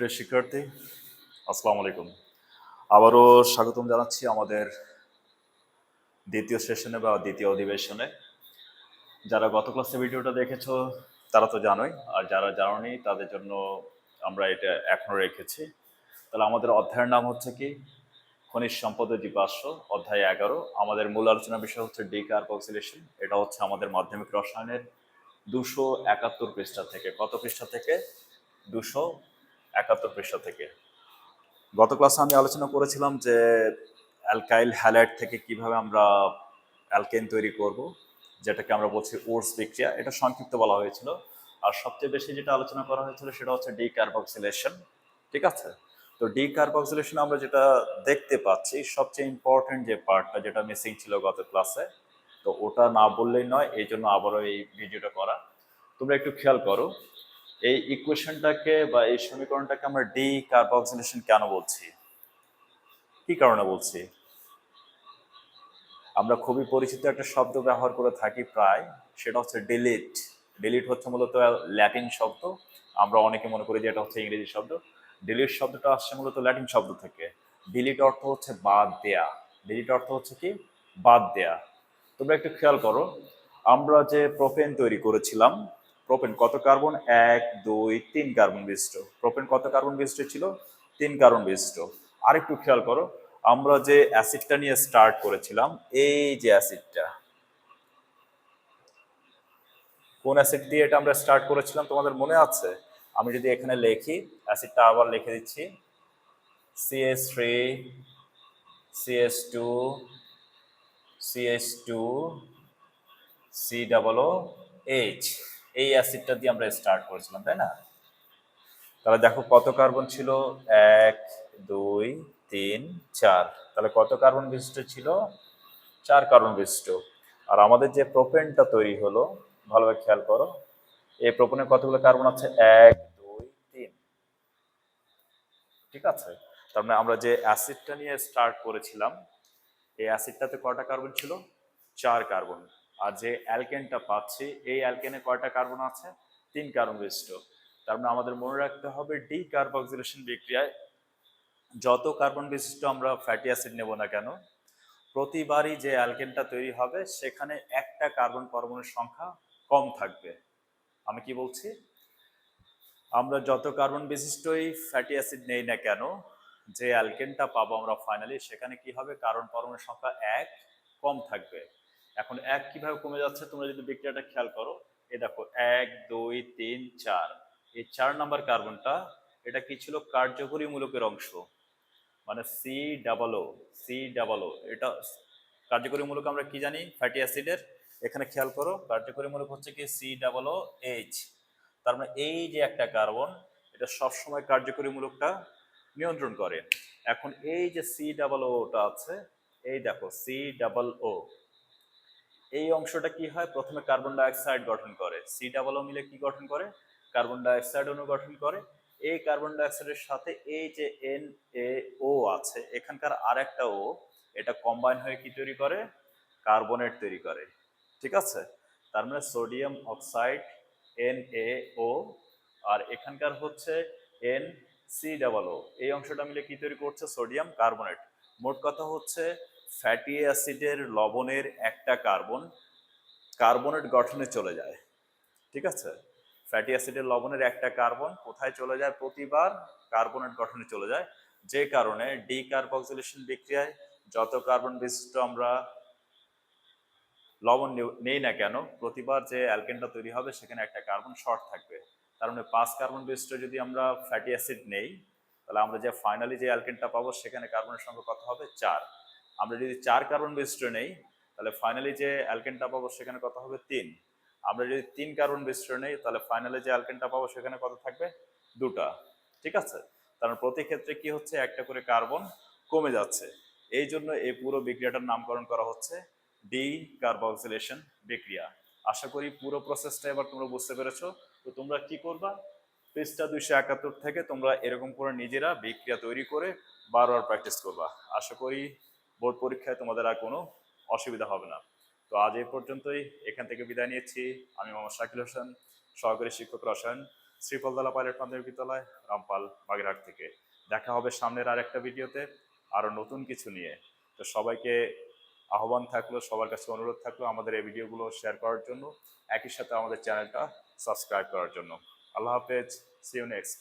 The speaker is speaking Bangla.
প্রিয় শিক্ষার্থী আসসালামু আলাইকুম আবারও স্বাগতম জানাচ্ছি আমাদের দ্বিতীয় সেশনে বা দ্বিতীয় অধিবেশনে। যারা গত ক্লাসে ভিডিওটা দেখেছ, তারা তো জানোই, আর যারা জানোনি, তাদের জন্য আমরা এটা এখনও রেখেছি। তাহলে আমাদের অধ্যায়ের নাম হচ্ছে কি? খনিজ সম্পদের জীবাশ্ম, অধ্যায় এগারো। আমাদের মূল আলোচনা বিষয় হচ্ছে ডি কার্বক্সিলেশন এটা হচ্ছে আমাদের মাধ্যমিক রসায়নের দুশো একাত্তর পৃষ্ঠা থেকে। কত পৃষ্ঠা থেকে? দুশো একাত্তর পৃষ্ঠা থেকে। গত ক্লাসে আমি আলোচনা করেছিলাম যে অ্যালকাইল হ্যালাইড থেকে কীভাবে আমরা অ্যালকেন তৈরি করব, যেটাকে আমরা বলছি ওর্স বিক্রিয়া। এটা সংক্ষিপ্ত বলা হয়েছিল। আর সবচেয়ে বেশি যেটা আলোচনা করা হয়েছিল সেটা হচ্ছে ডি কার্বক্সিলেশন ঠিক আছে? তো ডি কার্বক্সিলেশন আমরা যেটা দেখতে পাচ্ছি, সবচেয়ে ইম্পর্টেন্ট যে পার্টটা যেটা মিসিং ছিল গত ক্লাসে তো ওটা না বললেই নয় এই জন্য আবারও এই ভিডিওটা করা। তোমরা একটু খেয়াল করো এই ইকুয়েশনটাকে বা এই সমীকরণটাকে আমরা ডি কার্বক্সিলেশন কেন বলছি? কি কারণে বলছি? আমরা খুবই পরিচিত একটা শব্দ ব্যবহার করে থাকি প্রায়, সেটা হচ্ছে ডিলিট ডিলিট হচ্ছে মূলত ল্যাটিন শব্দ। আমরা অনেকে মনে করি যে এটা হচ্ছে ইংরেজি শব্দ। ডিলিট শব্দটা আসছে মূলত ল্যাটিন শব্দ থেকে। ডিলিট অর্থ হচ্ছে বাদ দেয়া। ডিলিট অর্থ হচ্ছে কি? বাদ দেয়া। তোমরা একটু খেয়াল করো, আমরা যে প্রোপেন তৈরি করেছিলাম প্রোপেন কত কার্বন? এক, দুই, তিন কার্বন বিশিষ্ট। প্রোপেন কত কার্বন বিশিষ্ট ছিল? তিন কার্বন বিশিষ্ট। আরেকটু খেয়াল করো, আমরা যে অ্যাসিডটা নিয়ে স্টার্ট করেছিলাম, এই যে অ্যাসিডটা, কোন অ্যাসিড দিয়ে এটা আমরা স্টার্ট করেছিলাম তোমাদের মনে আছে? আমি যদি এখানে লিখি, অ্যাসিডটা আবার লিখে দিচ্ছি CS three CS two CS two C double H এই অ্যাসিডটা দিয়ে আমরা স্টার্ট করেছিলাম, তাই না? তাহলে দেখো কত কার্বন ছিল? এক, দুই, তিন, চার। তাহলে কত কার্বন বিশিষ্ট ছিল? চার কার্বন বিশিষ্ট। আর আমাদের যে প্রোপেনটা তৈরি হলো ভালোভাবে খেয়াল করো, এই প্রোপেনের কতগুলো কার্বন আছে? এক, দুই, তিন। ঠিক আছে? তার মানে আমরা যে অ্যাসিডটা নিয়ে স্টার্ট করেছিলাম, এই অ্যাসিডটাতে কটা কার্বন ছিল? চার কার্বন। আর যে অ্যালকেনটা পাচ্ছি, এই অ্যালকেনে কয়টা কার্বন আছে? তিন কার্বন বিশিষ্ট। তার মানে আমাদের মনে রাখতে হবে ডি কার্বক্সিলেশন বিক্রিয়ায় যত কার্বন বিশিষ্ট আমরা ফ্যাটি অ্যাসিড নেব না কেন, প্রতিবারই যে অ্যালকেনটা তৈরি হবে, সেখানে একটা কার্বন পরমাণুর সংখ্যা কম থাকবে। আমি কি বলছি? আমরা যত কার্বন বিশিষ্টই ফ্যাটি অ্যাসিড নেই না কেন, যে অ্যালকেনটা পাবো আমরা ফাইনালি, সেখানে কি হবে? কার্বন পরমাণুর সংখ্যা এক কম থাকবে। এখন এক কীভাবে কমে যাচ্ছে, তোমরা যদি বিক্রিয়াটা খেয়াল করো, এই দেখো, এক, দুই, তিন, চার। এই চার নাম্বার কার্বনটা এটা কি ছিল? কার্যকরী মূলকের অংশ। মানে C double O C double O এটা কার্যকরী মূলক আমরা কি জানি? ফ্যাটি অ্যাসিডের এখানে খেয়াল করো কার্যকরী মূলক হচ্ছে কি? সি ডাবল ও এইচ তার মানে এই যে একটা কার্বন এটা সবসময় কার্যকরী মূলকটা নিয়ন্ত্রণ করে। এখন এই যে সি ডাবল ওটা আছে, এই দেখো সি ডাবল ও এই অংশটা কি হয়? প্রথমে কার্বন ডাইঅক্সাইড গঠন করে। সি ডাবল ও মিলে কি গঠন করে? কার্বন ডাইঅক্সাইড অণু গঠন করে। এই কার্বন ডাইঅক্সাইডের সাথে এই যে এন এ ও আছে, এখানকার আর একটা ও এটা কম্বাইন হয়ে কি তৈরি করে? কার্বনেট তৈরি করে। ঠিক আছে? তার মানে sodium oxide N A O আর এখানকার হচ্ছে এন সি ডাবল ও এই অংশটা মিলে কি তৈরি করছে? সোডিয়াম কার্বনেট মোট কথা হচ্ছে ফ্যাটি অ্যাসিডের লবণের একটা কার্বন কার্বনেট গঠনে চলে যায়। ঠিক আছে? ফ্যাটি অ্যাসিডের লবণের একটা কার্বন কোথায় চলে যায়? প্রতিবার কার্বনেট গঠনে চলে যায়। যে কারণে ডি কার্বক্সিলেশন বিক্রিয়ায় যত কার্বন বিশিষ্ট আমরা লবণ নেই না কেন, প্রতিবার যে অ্যালকেনটা তৈরি হবে সেখানে একটা কার্বন শর্ট থাকবে। তার মানে পাঁচ কার্বন বিশিষ্ট যদি আমরা ফ্যাটি অ্যাসিড নেই, তাহলে আমরা যে ফাইনালি যে অ্যালকেনটা পাবো সেখানে কার্বনের সংখ্যা কত হবে? চার। আমরা যদি চার কার্বন বিশিষ্ট নেই, তাহলে ফাইনালি যে অ্যালকেনটা পাবো সেখানে কত হবে? তিন। আমরা যদি তিন কার্বন বিশিষ্ট নেই, তাহলে ফাইনালি যে অ্যালকেনটা পাবো সেখানে কত থাকবে? দুটা। ঠিক আছে? কারণ প্রতি ক্ষেত্রে কি হচ্ছে? একটা করে কার্বন কমে যাচ্ছে। এই জন্য এই পুরো বিক্রিয়াটার নামকরণ করা হচ্ছে ডি কার্বক্সিলেশন বিক্রিয়া। আশা করি পুরো প্রসেসটা এবার তোমরা বুঝতে পেরেছ। তো তোমরা কি করবা? পৃষ্ঠা দুইশো একাত্তর থেকে তোমরা এরকম করে নিজেরা বিক্রিয়া তৈরি করে বারবার প্র্যাকটিস করবা। আশা করি বোর্ড পরীক্ষায় তোমাদের আর কোনো অসুবিধা হবে না। তো আজ এই পর্যন্তই। এখান থেকে বিদায় নিয়েছি আমি মোহাম্মদ শাকিল হোসেন, সহকারী শিক্ষক রসায়ন শ্রীফলতলা পাইলট মাধ্যমিক বিদ্যালয়, রামপাল, বাগেরহাট থেকে। দেখা হবে সামনের আর একটা ভিডিওতে। আরও নতুন কিছু নিয়ে। তো সবাইকে আহ্বান থাকল, সবার কাছে অনুরোধ থাকল আমাদের এই ভিডিওগুলো শেয়ার করার জন্য। একই সাথে আমাদের চ্যানেলটা সাবস্ক্রাইব করার জন্য। আল্লাহ হাফেজ। C you next